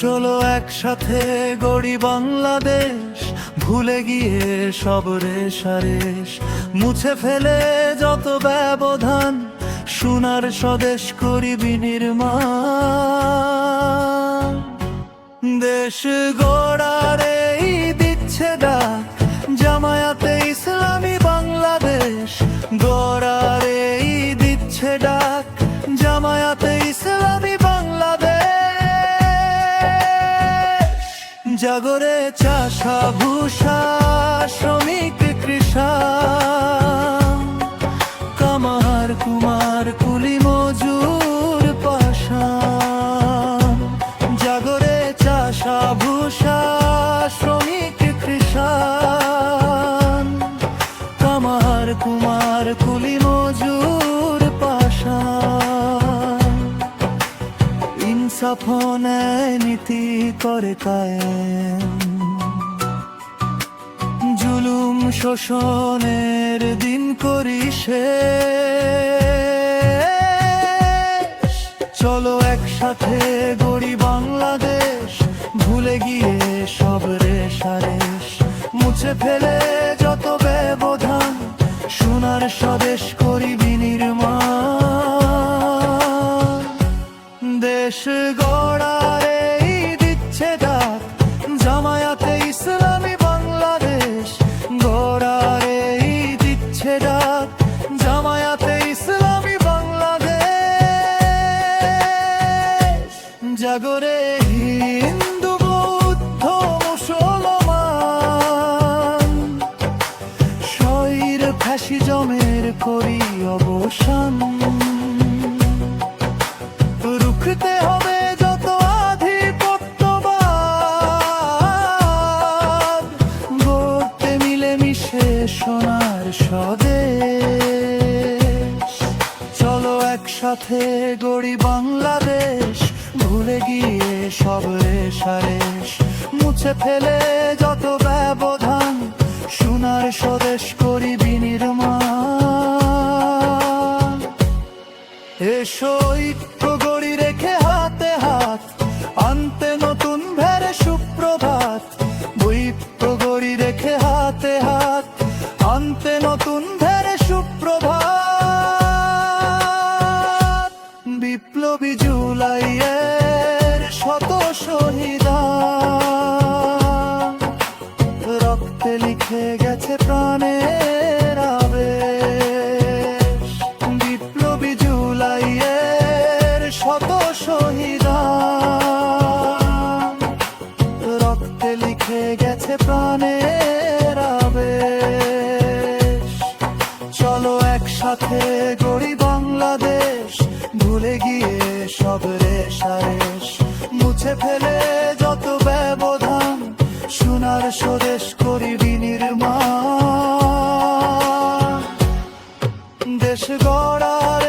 চলো একসাথে গড়ি বাংলাদেশ, ভুলে গিয়ে সব রেশ মুছে ফেলে যত ব্যবধান, সোনার স্বদেশ করি বিনির্মাণ। দেশ গড়ার জাগরে চাষা ভূষা শ্রমিক কৃষা। কামার কুমার কুলি মজুর পাশা। জাগরে চাষা ভূষা শ্রমিক কৃষান কামার কুমার কুলি মজুর পাশা। ইনসাফ নীতি করে কায়েম। জুলুম শোষণের দিন করি সে চলো একসাথে গড়ি বাংলাদেশ, ভুলে গিয়ে সব রেশারেশ মুছে ফেলে যত ব্যবধান, সোনার স্বদেশ জাগরে হিন্দু, বৌদ্ধ, মুসলমান। শৈর ফ্যাসিজমের করি অবসান। রুখতে হবে যত আধিপত্যবাদ। গড়তে মিলেমিশে সোনার স্বদেশ। চলো একসাথে গড়ি বাংলাদেশ। ভুলে গিয়ে সব রেশারেশ মুছে ফেলে যত ব্যবধান সাথে গড়ি বাংলাদেশ, ভুলে গিয়ে সব রেশারেশ মুছে ফেলে যত ব্যবধান, সোনার স্বদেশ করি বিনির্মাণ। দেশ গড়ার